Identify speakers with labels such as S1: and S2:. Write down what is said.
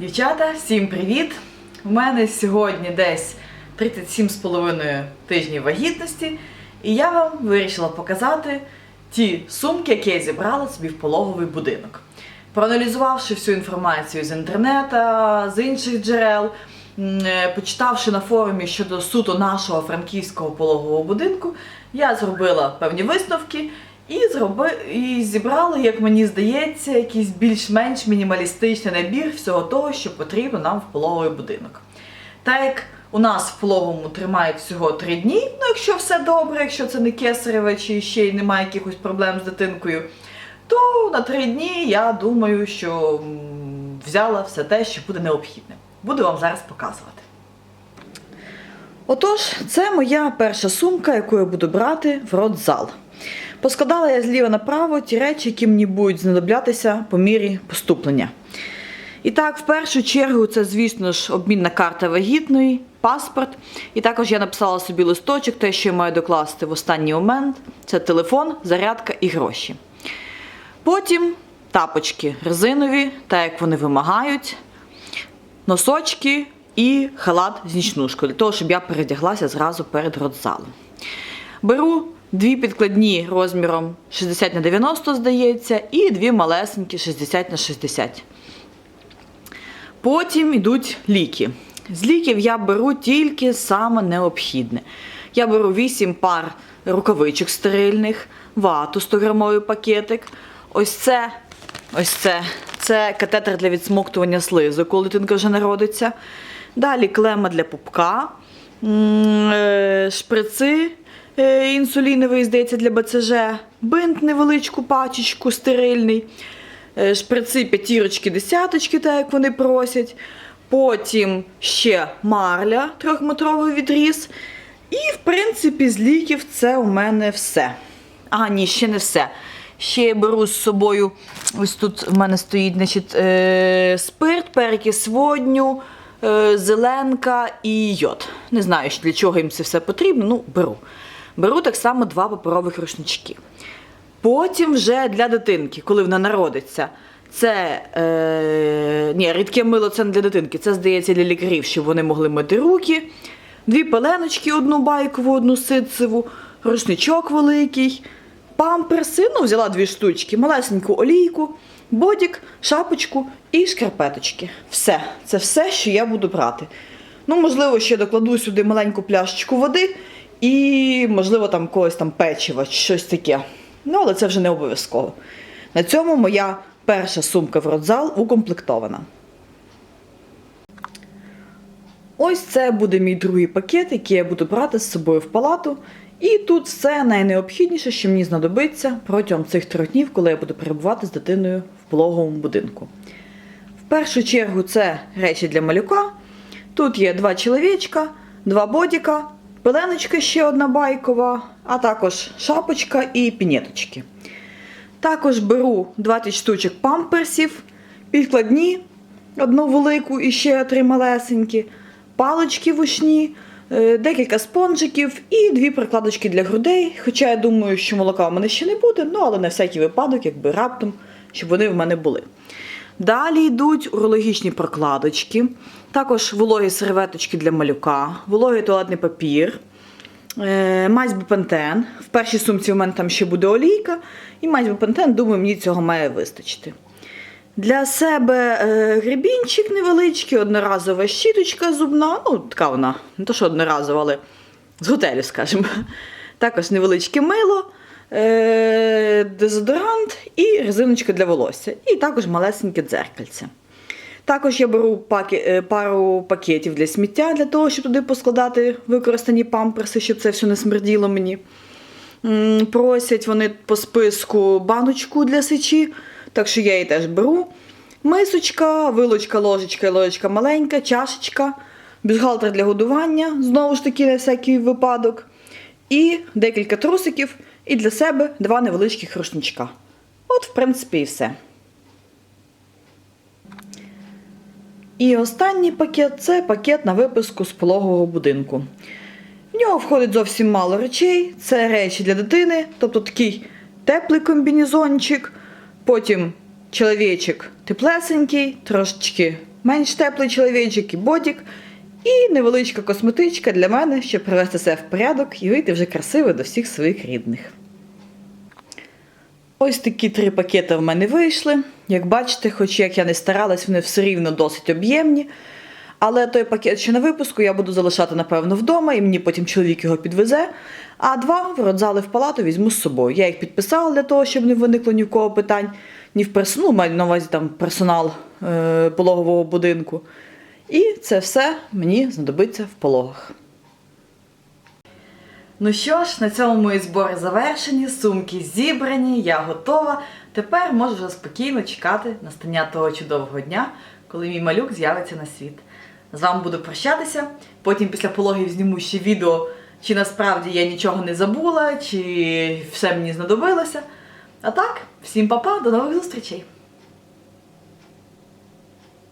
S1: Дівчата, всім привіт! У мене сьогодні десь 37,5 тижнів вагітності, і я вам вирішила показати ті сумки, які я зібрала собі в пологовий будинок. Проаналізувавши всю інформацію з інтернету, з інших джерел, е, почитавши на форумі щодо суто нашого франківського пологового будинку, я зробила певні висновки і, зроби... і зібрала, як мені здається, якийсь більш-менш мінімалістичний набір всього того, що потрібно нам в пологовий будинок. Так як у нас в пологовому тримають всього три дні, ну якщо все добре, якщо це не кесареве чи ще й немає якихось проблем з дитинкою, то на три дні я думаю, що взяла все те, що буде необхідне. Буду вам зараз показувати. Отож, це моя перша сумка, яку я буду брати в родзал. Поскладала я зліва направо ті речі, які мені будуть знадоблятися по мірі поступлення. І так, в першу чергу, це, звісно ж, обмінна карта вагітної, паспорт. І також я написала собі листочок, те, що я маю докласти в останній момент. Це телефон, зарядка і гроші. Потім тапочки резинові, так як вони вимагають, носочки і халат з нічнушкою, для того, щоб я передяглася зразу перед родзалом. Беру дві підкладні розміром 60 на 90, здається, і дві малесенькі 60 на 60. Потім йдуть ліки. З ліків я беру тільки саме необхідне. Я беру 8 пар рукавичок стерильних, вату 100 грамовий пакетик. Ось це, ось це, це катетер для відсмоктування слизу, коли дитинка вже народиться. Далі клема для пупка, е, шприци інсуліновий, здається, для БЦЖ, бинт невеличку пачечку стерильний е, шприци п'ятірочки, десяточки, так як вони просять. Потім ще марля трьохметровий відріз. І, в принципі, з ліків це у мене все. А, ні, ще не все. Ще я беру з собою, ось тут в мене стоїть значить, е, спирт, перекис водню, е, зеленка і йод. Не знаю, для чого їм це все потрібно, ну беру. Беру так само два паперових рушнички. Потім вже для дитинки, коли вона народиться. Це е, ні, рідке мило це не для дитинки, це здається для лікарів, щоб вони могли мити руки. Дві пеленочки, одну байкову, одну ситцеву, рушничок великий, памперси, ну, взяла дві штучки, малесеньку олійку, бодік, шапочку і шкарпеточки. Все, це все, що я буду брати. Ну, можливо, ще докладу сюди маленьку пляшечку води і, можливо, там когось там печива чи щось таке. Ну, але це вже не обов'язково. На цьому моя перша сумка в родзал укомплектована. Ось це буде мій другий пакет, який я буду брати з собою в палату. І тут все найнеобхідніше, що мені знадобиться протягом цих трьох днів, коли я буду перебувати з дитиною в пологовому будинку. В першу чергу це речі для малюка. Тут є два чоловічка, два бодіка, пеленочка ще одна байкова, а також шапочка і пінеточки. Також беру 20 штучок памперсів, підкладні, одну велику і ще три малесенькі, палички вушні, е, декілька спонжиків і дві прикладочки для грудей. Хоча я думаю, що молока в мене ще не буде, ну але на всякий випадок, якби раптом, щоб вони в мене були. Далі йдуть урологічні прокладочки, також вологі серветочки для малюка, вологий туалетний папір, е, мазь бупентен. В першій сумці у мене там ще буде олійка, і мазь бупентен, думаю, мені цього має вистачити. Для себе е, гребінчик невеличкий, одноразова щіточка зубна, ну така вона, не то що одноразова, але з готелю, скажімо. Також невеличке мило, дезодорант і резиночка для волосся. І також малесеньке дзеркальце. Також я беру паки, е, пару пакетів для сміття, для того, щоб туди поскладати використані памперси, щоб це все не смерділо мені. Просять вони по списку баночку для сечі, так що я її теж беру. Мисочка, вилочка, ложечка і ложечка маленька, чашечка, бюстгальтер для годування, знову ж таки, на всякий випадок. І декілька трусиків, і для себе два невеличких рушничка. От, в принципі, і все. І останній пакет це пакет на виписку з пологового будинку. В нього входить зовсім мало речей. Це речі для дитини, тобто такий теплий комбінезончик, потім чоловічок теплесенький, трошечки менш теплий чоловічок і бодік, і невеличка косметичка для мене, щоб привести себе в порядок і вийти вже красиво до всіх своїх рідних. Ось такі три пакети в мене вийшли. Як бачите, хоч як я не старалась, вони все рівно досить об'ємні. Але той пакет, що на випуску, я буду залишати, напевно, вдома, і мені потім чоловік його підвезе. А два в родзали в палату візьму з собою. Я їх підписала для того, щоб не виникло ні в кого питань, ні в персонал, ну, маю на увазі там персонал е, пологового будинку. І це все мені знадобиться в пологах. Ну що ж, на цьому мої збори завершені, сумки зібрані, я готова. Тепер можу вже спокійно чекати настання того чудового дня, коли мій малюк з'явиться на світ. З вами буду прощатися. Потім після пологів зніму ще відео, чи насправді я нічого не забула, чи все мені знадобилося. А так, всім па-па, до нових зустрічей!